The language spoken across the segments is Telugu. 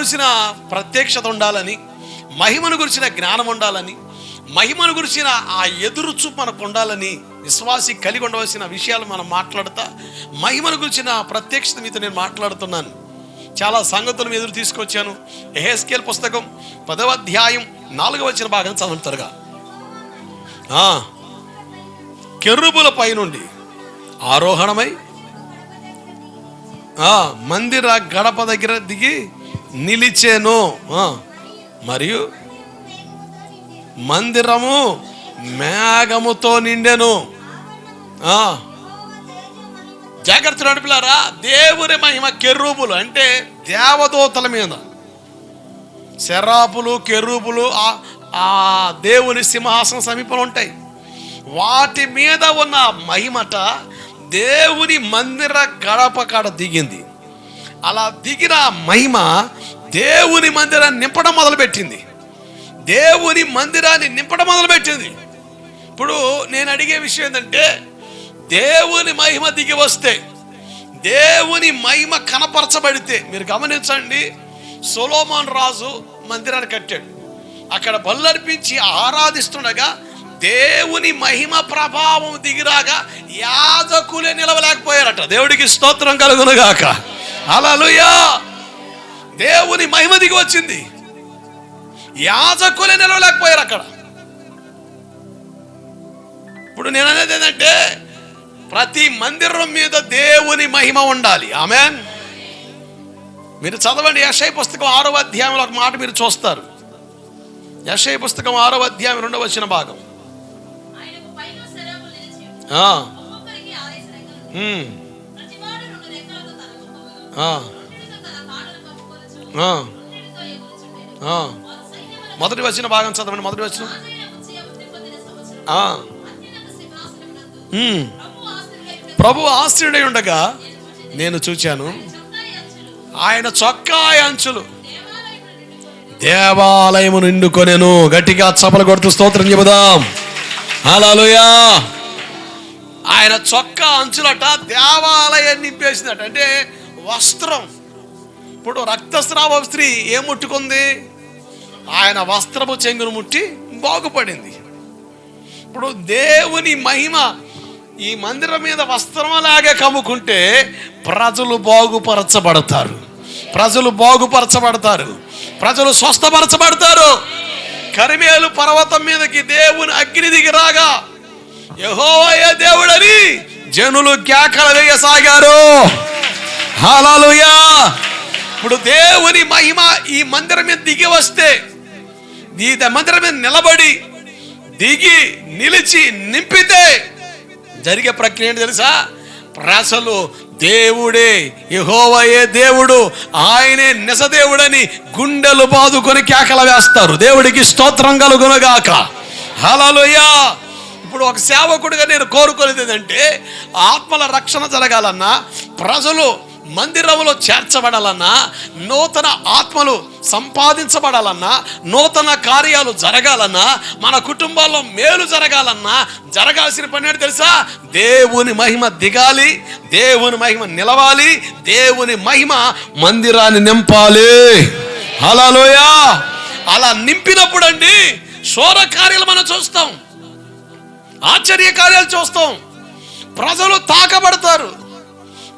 గురించిన ప్రత్యక్షత ఉండాలని మహిమను గురిచిన జ్ఞానం ఉండాలని మహిమను గురిచిన ఆ ఎదురుచు మనకు ఉండాలని విశ్వాసి కలిగి ఉండవలసిన విషయాలు మనం మాట్లాడుతా మహిమను గురించిన ప్రత్యక్షత మీతో నేను మాట్లాడుతున్నాను. చాలా సంగతులు ఎదురు తీసుకొచ్చాను. ఎహెస్కేల్ పుస్తకం పదవ అధ్యాయం నాలుగవ వచ్చిన భాగం చదువుతారుగా కెర్రుబుల పైనుండి ఆరోహణమై మందిర గడప దగ్గర దిగి నిలిచేను. మరియు మందిరము మేఘముతో నిండెను. జాగ్రత్త నడిపిలారా? దేవుని మహిమ కెర్రూపులు అంటే దేవదూతల మీద. శరాపులు కెరూపులు ఆ- ఆ దేవుని సింహాసనం సమీపంలో ఉంటాయి. వాటి మీద ఉన్న మహిమట దేవుని మందిర గడప కాడ దిగింది. అలా దిగిన మహిమ దేవుని మందిరాన్ని నింపడం మొదలుపెట్టింది. దేవుని మందిరాన్ని నింపడం మొదలుపెట్టింది. ఇప్పుడు నేను అడిగే విషయం ఏంటంటే దేవుని మహిమ దిగి వస్తే దేవుని మహిమ కనపరచబడితే మీరు గమనించండి సొలోమాన్ రాజు మందిరాన్ని కట్టాడు. అక్కడ బల్లర్పించి ఆరాధిస్తుండగా దేవుని మహిమ ప్రభావం దిగిరాగా యాజకులే నిలవలేకపోయారట. దేవుడికి స్తోత్రం కలుగునుగాక. అలలుయా దేవుని మహిమ దిగి వచ్చింది. యాజకులే నిలవలేకపోయారు అక్కడ. ఇప్పుడు నేను అనేది ఏంటంటే ప్రతి మందిరం మీద దేవుని మహిమ ఉండాలి. ఆమె మీరు చదవండి యశయ పుస్తకం ఆరో అధ్యాయంలో ఒక మాట మీరు చూస్తారు. యశయ పుస్తకం ఆరో అధ్యాయం రెండవ వచ్చిన భాగం. ఆ, మొదటి వచ్చిన భాగం చదవండి మొదటి వచ్చిన. ప్రభు ఆశ్రయుడై ఉండగా నేను చూచాను ఆయన చొక్కాయ అంచులు. దేవాలయము నిండుకొనెను గట్టిగా చపలు కొడుతూ స్తోత్రం చెబుదాం. హల్లెలూయా. ఆయన చొక్కా అంచులట దేవాలయం నింపేసిందట అంటే వస్త్రం. ఇప్పుడు రక్తస్రావ స్త్రీ ఏం ముట్టుకుంది? ఆయన వస్త్రము చెంగును ముట్టి బాగుపడింది. ఇప్పుడు దేవుని మహిమ ఈ మందిరం మీద వస్త్రంలాగా కమ్ముకుంటే ప్రజలు బాగుపరచబడతారు. ప్రజలు బాగుపరచబడతారు. ప్రజలు స్వస్థపరచబడతారు. కరిమేలు పర్వతం మీదకి దేవుని అగ్ని దిగి రాగా యెహోవాయే దేవుడని జనులు కేకలు వేయసాగారు. హల్లెలూయా ఇప్పుడు దేవుని మహిమ ఈ మందిరం మీద దిగి వస్తే నీ మందిరం మీద నిలబడి దిగి నిలిచి నింపితే జరిగే ప్రక్రియ ఏంటి తెలుసా? ప్రజలు దేవుడే యహోవయే దేవుడు ఆయనే నిజదేవుడని గుండెలు బాదుకొని కేకల వేస్తారు. దేవుడికి స్తోత్రం కలుగునగాక. హల్లెలూయా! ఇప్పుడు ఒక సేవకుడిగా నేను కోరుకునేది ఏంటంటే ఆత్మల రక్షణ జరగాలన్నా ప్రజలు మందిరంలో చేర్చబడాలన్నా నూతన ఆత్మలు సంపాదించబడాలన్నా నూతన కార్యాలు జరగాలన్నా మన కుటుంబాల్లో మేలు జరగాలన్నా జరగాల్సిన పని ఏంటి తెలుసా? దేవుని మహిమ దిగాలి దేవుని మహిమ నిలవాలి దేవుని మహిమ మందిరాన్ని నింపాలి. హలోయా అలా నింపినప్పుడు అండి శోర కార్యాలు మనం చూస్తాం ఆశ్చర్య కార్యాలు చూస్తాం ప్రజలు తాకబడతారు.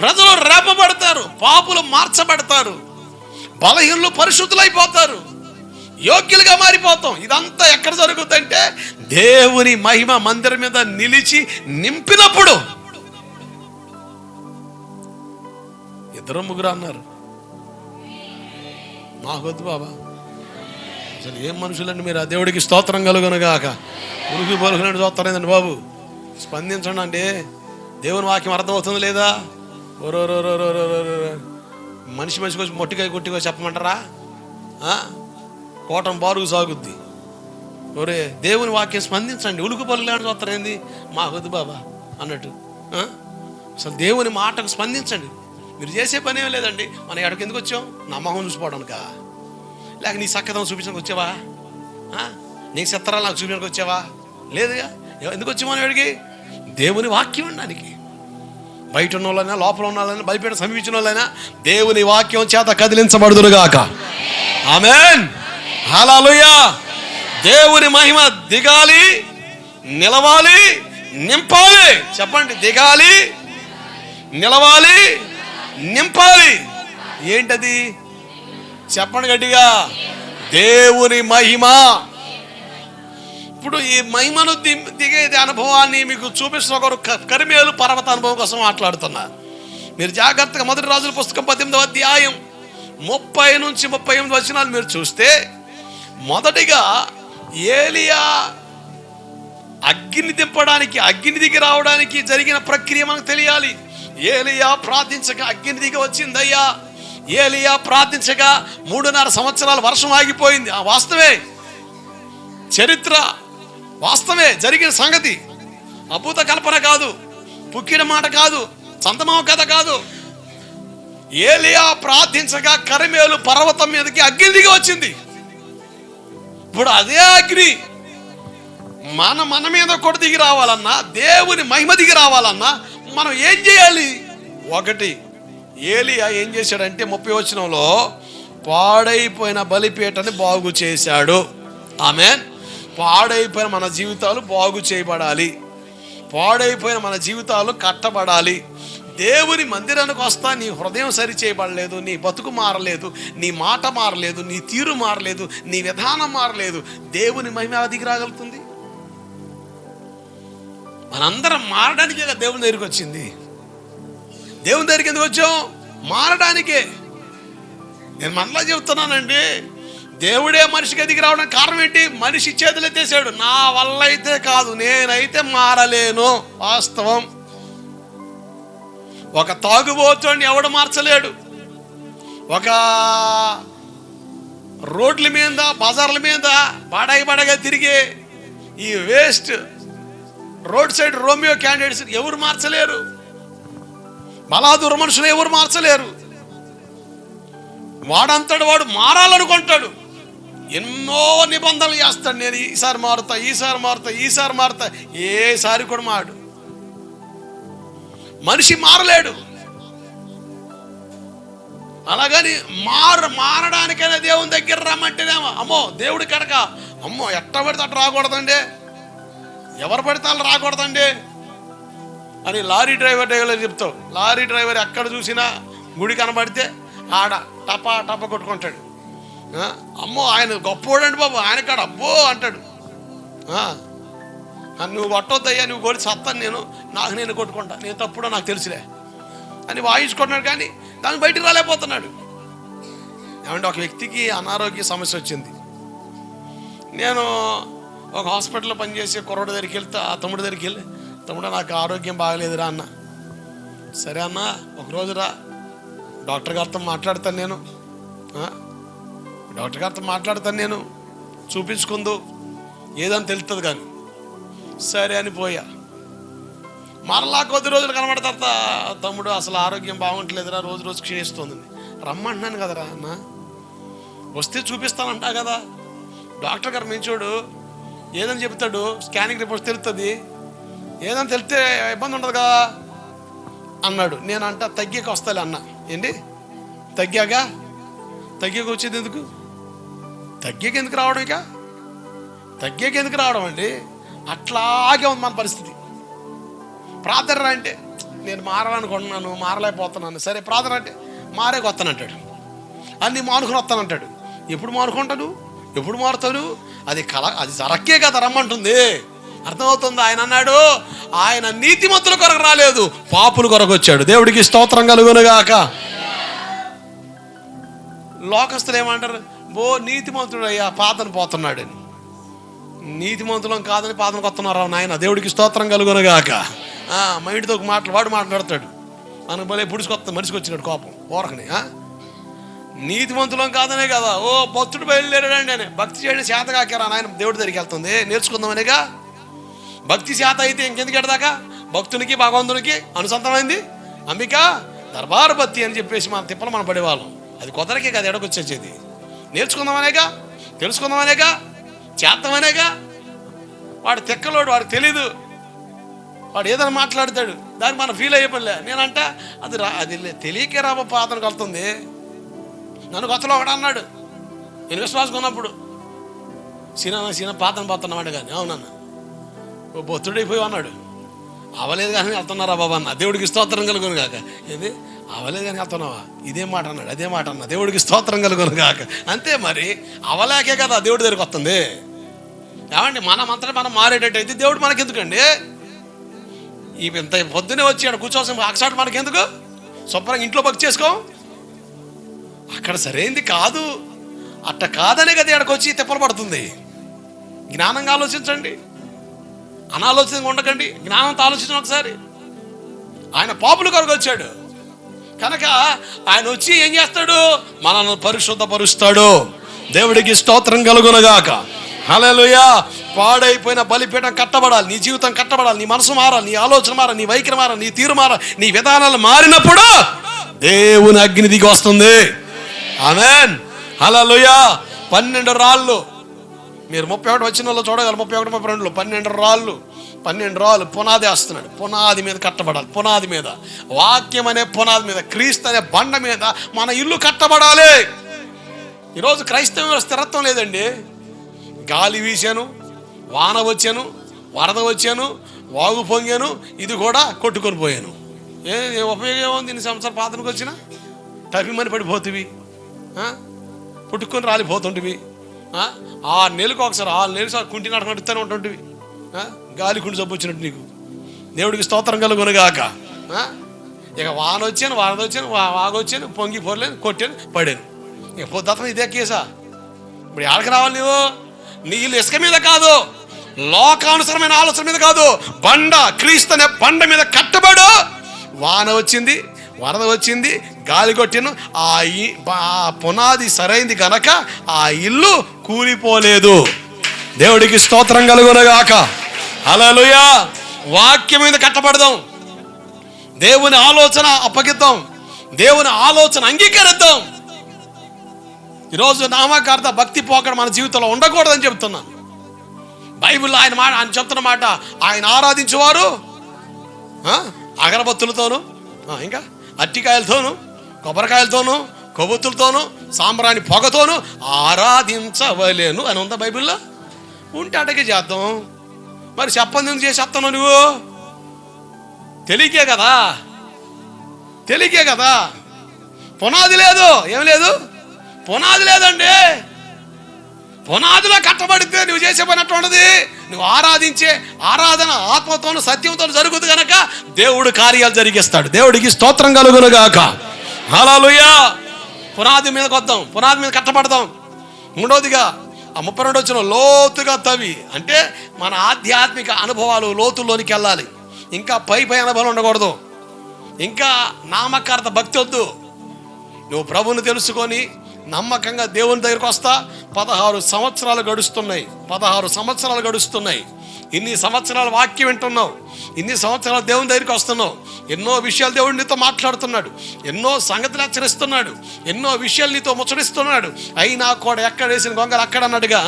ప్రజలు రేపబడతారు పాపులు మార్చబడతారు బలహీనులు పరిశుద్ధులైపోతారు యోగ్యులుగా మారిపోతాం. ఇదంతా ఎక్కడ జరుగుతుందంటే దేవుని మహిమ మందిరం మీద నిలిచి నింపినప్పుడు. ఇద్దరు ముగ్గురు అన్నారు మాకొద్దు బాబా. అసలు ఏం మనుషులండి మీరు? ఆ దేవుడికి స్తోత్రం కలుగునుగాక. ఉనికి పలుకునని చూస్తారేందండి బాబు. స్పందించండి అండి. దేవుని వాక్యం అర్థమవుతుంది లేదా? మనిషి మనిషికి వచ్చి మొట్టికాయ కొట్టిగా చెప్పమంటారా? కోటం బారుగు సాగుద్ది. ఒరే దేవుని వాక్యం స్పందించండి. ఉలుకు పలుకులాంటి మా వద్దు బాబా అన్నట్టు. అసలు దేవుని మాటకు స్పందించండి. మీరు చేసే పని ఏం లేదండి. మనం ఎక్కడికి ఎందుకు వచ్చాం? నమ్మకం చూసుకోవడానికా? లేక నీ సక్కదం చూపించడానికి వచ్చావా? నీకు నీ చిత్రాలు నాకు చూపించడానికి వచ్చావా? లేదుగా? ఎందుకు వచ్చామో అడిగి దేవుని వాక్యం ఉండడానికి బయట ఉన్న వాళ్ళైనా లోపల ఉన్న వాళ్ళైనా బయట సమీపించిన వాళ్ళైనా దేవుని వాక్యం చేత కదిలించబడుదురుగాక. ఆమెన్. హల్లెలూయా. దేవుని మహిమ దిగాలి నిలవాలి నింపాలి. చెప్పండి దిగాలి నిలవాలి నింపాలి. ఏంటది? చెప్పండి గట్టిగా. దేవుని మహిమ. ఇప్పుడు ఈ మహిమను దిగేది అనుభవాన్ని మీకు చూపిస్తున్న ఒకరు క- కరిమేలు పర్వత అనుభవం కోసం మాట్లాడుతున్నా. మీరు జాగ్రత్తగా మొదటి రాజుల పుస్తకం పద్దెనిమిదవ అధ్యాయం ముప్పై నుంచి ముప్పై ఎనిమిది వచనాలు మీరు చూస్తే మొదటిగా ఏలియా అగ్గిని దింపడానికి అగ్ని దిగి రావడానికి జరిగిన ప్రక్రియ మనకు తెలియాలి. ఏలియా ప్రార్థించగా అగ్గిని దిగి వచ్చిందయ్యా. ఏలియా ప్రార్థించగా మూడున్నర సంవత్సరాలు వర్షం ఆగిపోయింది. ఆ వాస్తవే చరిత్ర వాస్తవే జరిగిన సంగతి. అభూత కల్పన కాదు పుక్కిన మాట కాదు సంతమావ కథ కాదు. ఏలియా ప్రార్థించగా కరిమేలు పర్వతం మీదకి అగ్ని దిగి వచ్చింది. ఇప్పుడు అదే అగ్ని మన మన మీద కూడా దిగి రావాలన్నా దేవుని మహిమ దిగి రావాలన్నా మనం ఏం చేయాలి? ఒకటి ఏలియా ఏం చేశాడంటే ముప్పై వచనంలో పాడైపోయిన బలిపీటని బాగు చేశాడు. ఆమెన్. పాడైపోయిన మన జీవితాలు బాగు చేయబడాలి. పాడైపోయిన మన జీవితాలు కట్టబడాలి. దేవుని మందిరానికి వస్తా నీ హృదయం సరి చేయబడలేదు నీ బతుకు మారలేదు నీ మాట మారలేదు నీ తీరు మారలేదు నీ విధానం మారలేదు. దేవుని మహిమ దిగి రాగలుగుతుంది? మనందరం మారడానికే దేవుని దగ్గరికి వచ్చింది. దేవుని దగ్గరికి ఎందుకు వచ్చాం? మారడానికే. నేను మనలా చెబుతున్నానండి దేవుడే మనిషికి ఎదిగి రావడానికి కారణం ఏంటి? మనిషి చేతులు తీసాడు నా వల్ల అయితే కాదు నేనైతే మారలేను. వాస్తవం. ఒక తాగుబోతుని ఎవడు మార్చలేడు. ఒక రోడ్ల మీద బజార్ల మీద పడగ బడగ తిరిగే ఈ waste road side Romeo candidates ఎవరు మార్చలేరు? బలాదుర మనుషులు ఎవరు మార్చలేరు? వాడంతటి వాడు మారాలనుకుంటాడు. ఎన్నో నిబంధనలు చేస్తాడు నేను ఈసారి మారుతా ఈసారి మారుతా ఈసారి మారుతా. ఏసారి కూడా మాడు మనిషి మారలేడు. అలాగని మారు మారడానికైనా దేవుని దగ్గర రమ్మంటేనేమో అమ్మో దేవుడి కనుక అమ్మో ఎట్ట పడితే అట్లా రాకూడదండి. ఎవరు పడితే వాళ్ళు రాకూడదండి. అని లారీ డ్రైవర్ డ్రైవర్ చెప్తావు. లారీ డ్రైవర్ ఎక్కడ చూసినా గుడి కనబడితే ఆడ టపా టప కొట్టుకుంటాడు. అమ్మో ఆయన గొప్పోడండి బాబు ఆయన కాడ అబ్బో అంటాడు. నువ్వు కొట్టొద్దయ్యా నువ్వు కొడి సత్తాను నేను నాకు నేను కొట్టుకుంటా నేను తప్పుడో నాకు తెలుసులే. అని వాయించుకుంటున్నాడు కానీ దాన్ని బయటికి రాలేకపోతున్నాడు. ఏమంటే ఒక వ్యక్తికి అనారోగ్య సమస్య వచ్చింది. నేను ఒక హాస్పిటల్లో పనిచేసే కుర్రోడి దగ్గరికి వెళ్తే ఆ తమ్ముడి దగ్గరికి వెళ్ళి తమ్ముడు నాకు ఆరోగ్యం బాగలేదురా అన్న. సరే అన్న ఒకరోజు రా డాక్టర్ గారితో మాట్లాడతాను నేను. డాక్టర్ గారితో మాట్లాడతాను నేను. చూపించుకుందు. ఏదని తెలుస్తుంది కానీ సరే అని పోయా. మరలా కొద్ది రోజులు కనబడతా తర్వాత తమ్ముడు అసలు ఆరోగ్యం బాగుంటలేదురా రోజు రోజు క్షీణిస్తుంది. రమ్మంటున్నాను కదరా అన్న. వస్తే చూపిస్తానంటా కదా. డాక్టర్ గారు మించోడు. ఏదని చెప్తాడు? స్కానింగ్ రిపోర్ట్స్ తెలుస్తుంది ఏదని తెలితే ఇబ్బంది ఉండదు కదా అన్నాడు. నేను అంట తగ్గాక వస్తాలే అన్న. ఏంటి? తగ్గాక? తగ్గాక వచ్చేది ఎందుకు? తగ్గాక ఎందుకు రావడం ఇక? తగ్గాక ఎందుకు రావడం అండి? అట్లాగే ఉంది మన పరిస్థితి. ప్రార్థన అంటే నేను మారాలనుకుంటున్నాను మారలేకపోతున్నాను. సరే ప్రార్థన అంటే మారే వస్తానంటాడు అన్ని మానుకుని వస్తానంటాడు ఎప్పుడు మానుకుంటాను ఎప్పుడు మారుతాడు? అది కల అది జరక్కే కదా రమ్మంటుంది. అర్థమవుతుంది? ఆయన అన్నాడు ఆయన నీతిమంతుల కొరకు రాలేదు పాపుల కొరకు వచ్చాడు. దేవుడికి స్తోత్రం కలుగునుగాక. లోకస్తులు ఏమంటారు? ఓ నీతిమంతుడు అయ్యా పాతను పోతున్నాడని. నీతిమంతులం కాదని పాదన కొత్తన్నారా నాయన? దేవుడికి స్తోత్రం కలుగునగాక. ఆ, మా ఇంటితో ఒక మాటలు వాడు మాట్లాడతాడు. మనకు భలే పుడుచుకొత్త మనిషికి వచ్చినాడు కోపం ఓరకని నీతిమంతులం కాదనే కదా. ఓ భక్తుడు బయలుదేరాడండి అని. భక్తి చేయడం చేత కాకరా నాయన? దేవుడి దగ్గరికి వెళ్తుంది. నేర్చుకుందామనేగా? భక్తి చేత అయితే ఇంకెందుకు ఎడదాకా? భక్తునికి భగవంతునికి అనుసంతమైంది అంబిక దర్బార్ భక్తి అని చెప్పేసి మన తిప్పలు మనం పడేవాళ్ళం. అది కొదరకే కదా ఎడకొచ్చేది నేర్చుకుందామనేగా? తెలుసుకుందామనేగా? చేద్దామనేగా? వాడు తెక్కలోడు వాడు తెలీదు. వాడు ఏదైనా మాట్లాడతాడు. దానికి మనం ఫీల్ అయ్యేపడలే నేనంట అది రా అది లే- తెలియకే రాబో అతనికి వెళ్తుంది. నన్ను కొత్తలో ఒకడు అన్నాడు. నేను విశ్వాసం ఉన్నప్పుడు సీనా సీనా పాతను పోతున్నాడు కానీ అవునన్న ఓ బొత్తుడైపోయి అన్నాడు అవలేదు కానీ వెళ్తున్నారా బాబా అన్న. దేవుడికి స్తోత్రం కలుగును కాక ఏది? అవలేదని కానీ ఇదే మాట అన్నాడు అదే మాట అన్న. దేవుడికి స్తోత్రం కలుగును కాక అంతే మరి అవలేకే కదా దేవుడి దగ్గరికి వస్తుంది. ఏమండి మనం అంతా మనం మారేటట్టయితే దేవుడు మనకెందుకండి? ఈ ఇంత పొద్దునే వచ్చి ఆడ కూర్చోవలసిన మనకి మనకెందుకు? శుభ్రంగా ఇంట్లో బక్ చేసుకో. అక్కడ సరైంది కాదు. అట్ట కాదనే కదా ఇక్కడికి వచ్చి తిప్పలు పడుతుంది. జ్ఞానంగా ఆలోచించండి. అనాలోచనగా ఉండకండి. జ్ఞానంతో ఆలోచించండి ఒకసారి. ఆయన పాపుల కొరకు వచ్చాడు. కనుక ఆయన వచ్చి ఏం చేస్తాడు? మనల్ని పరిశుద్ధపరుస్తాడు. దేవుడికి స్తోత్రం కలుగునగాక. హల్లెలూయా. పాడైపోయిన బలిపీఠం కట్టబడాలి. నీ జీవితం కట్టబడాలి. నీ మనసు మారాలి. నీ ఆలోచన మారాలి. నీ వైఖరి మారాలి. నీ తీరు మారాలి. నీ విధానాలు మారినప్పుడు దేవుని అగ్ని దిగి వస్తుంది. ఆమెన్. హల్లెలూయా. పన్నెండు రాళ్ళు. మీరు ముప్పై ఒకటి వచ్చిన వాళ్ళు చూడగలరు. ముప్పై ఒకటి ముప్పై రెండులో. పన్నెండు రాళ్ళు. పన్నెండు రాళ్ళు పునాది వేస్తున్నాడు. పునాది మీద కట్టబడాలి. పునాది మీద. వాక్యం అనే పునాది మీద క్రీస్తు అనే బండ మీద మన ఇల్లు కట్టబడాలి. ఈరోజు క్రైస్తవంలో స్థిరత్వం లేదండి. గాలి వీశాను వాన వచ్చాను వరద వచ్చాను వాగు పొంగాను ఇది కూడా కొట్టుకొని పోయాను. ఏ ఉపయోగం ఉంది ఇన్ని సంవత్సరాలు పాతనికి వచ్చిన? తప్పిమని పడిపోతువి. పుట్టుకొని రాలిపోతుంటివి. ఆరు నెలలకు ఒకసారి ఆరు నెలలు సార్ కుంటి నడక ఉంటుంటివి. గాలి కుంటి జబ్బు వచ్చినట్టు నీకు. దేవుడికి స్తోత్రం కలుగునగాక. ఇక వాన వచ్చాను వారద వచ్చాను వాగొచ్చాను వచ్చాను పొంగి పొరలేను కొట్టాను పడాను. ఇక పొద్దున ఇదే కేసా? ఇప్పుడు ఎక్కడికి రావాలి నువ్వు నీళ్ళు ఇసుక మీద కాదు. లోకానుసరమైన ఆలోచన మీద కాదు. బండ క్రీస్తు అనే బండ మీద కట్టబడు. వాన వచ్చింది వరద వచ్చింది గాలి కొట్టాను. ఆ ఆ పునాది సరైంది గనక ఆ ఇల్లు కూలిపోలేదు. దేవుడికి స్తోత్రం కలుగునగాక. అలలుయా వాక్యం మీద కట్టబడదాం. దేవుని ఆలోచన అప్పగిద్దాం. దేవుని ఆలోచన అంగీకరిద్దాం. ఈరోజు నామకార్థ భక్తి పోకడ మన జీవితంలో ఉండకూడదని చెప్తున్నాను బైబిల్లో ఆయన మాట ఆయన చెప్తున్న మాట ఆయన ఆరాధించేవారు? అగరబత్తులతోను? ఇంకా? అట్టికాయలతోను? కొబ్బరికాయలతోను? కొవ్వొత్తులతోను? సాంబ్రాణి పొగతోను? ఆరాధించవలేను అని ఉందా బైబిల్లో? ఉంటే అటకే చేద్దాం. మరి చెప్పంది ఎందుకు చేసి చెప్తాను నువ్వు? తెలియకే కదా. తెలియకే కదా. పునాది లేదు. ఏం లేదు? పునాది లేదండి. పునాదిలో కట్టబడితే నువ్వు చేసే పని అట్లా ఉండదు. నువ్వు ఆరాధించే ఆరాధన ఆత్మతోనూ సత్యంతో జరుగుతుంది కనుక దేవుడు కార్యాలు జరిగిస్తాడు. దేవుడికి స్తోత్రం కలుగును గాక పునాది మీదకి వద్దాం. పునాది మీద కట్టబడదాం. మూడవదిగా ముప్పై రెండు వచ్చిన లోతుగా తవి అంటే మన ఆధ్యాత్మిక అనుభవాలు లోతుల్లోనికి వెళ్ళాలి. ఇంకా పై పై అనుభవాలు ఉండకూడదు. ఇంకా నామకార్థ భక్తి వద్దు. నువ్వు ప్రభుని తెలుసుకొని నమ్మకంగా దేవుని దగ్గరికి వస్తా. పదహారు సంవత్సరాలు గడుస్తున్నాయి. పదహారు సంవత్సరాలు గడుస్తున్నాయి. ఇన్ని సంవత్సరాలు వాక్యం వింటున్నావు. ఇన్ని సంవత్సరాలు దేవుని దగ్గరికి వస్తున్నావు. ఎన్నో విషయాలు దేవుడు నీతో మాట్లాడుతున్నాడు. ఎన్నో సంగతులు హెచ్చరిస్తున్నాడు. ఎన్నో విషయాలు నీతో ముచ్చడిస్తున్నాడు అయినా కూడా ఎక్కడ వేసిన గొంగలు అక్కడ అన్నట్టుగా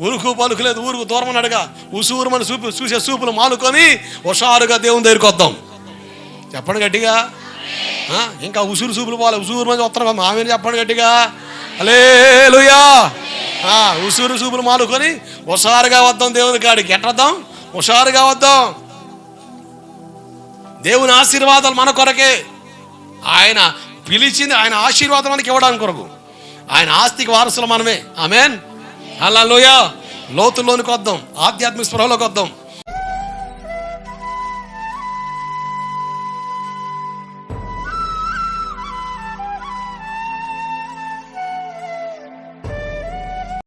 ఉరుకు పలుకు లేదు ఊరుకు దూరం అన్నట్టుగా ఉసూరు మన చూపు చూసే చూపులు మానుకొని హుషారుగా దేవుని దగ్గరికి వద్దాం. చెప్పండి గట్టిగా. ఇంకా ఉసురు సూపులు పోవాలి. ఉసూరు మంది వస్తారు కదా ఆమె చెప్పండి గట్టిగా. అలేలుయా ఉసూరు సూపులు మానుకొని హుషారుగా వద్దాం దేవుని కాడికి. ఎట్టద్దాం హుషారుగా వద్దాం. దేవుని ఆశీర్వాదాలు మన కొరకే. ఆయన పిలిచింది ఆయన ఆశీర్వాదం మనకి ఇవ్వడానికి కొరకు. ఆయన ఆస్తికి వారసులు మనమే. ఆమెన్. అలా లోయ లోతుల్లోనికి వద్దాం. ఆధ్యాత్మిక స్పృహలోకి వద్దాం.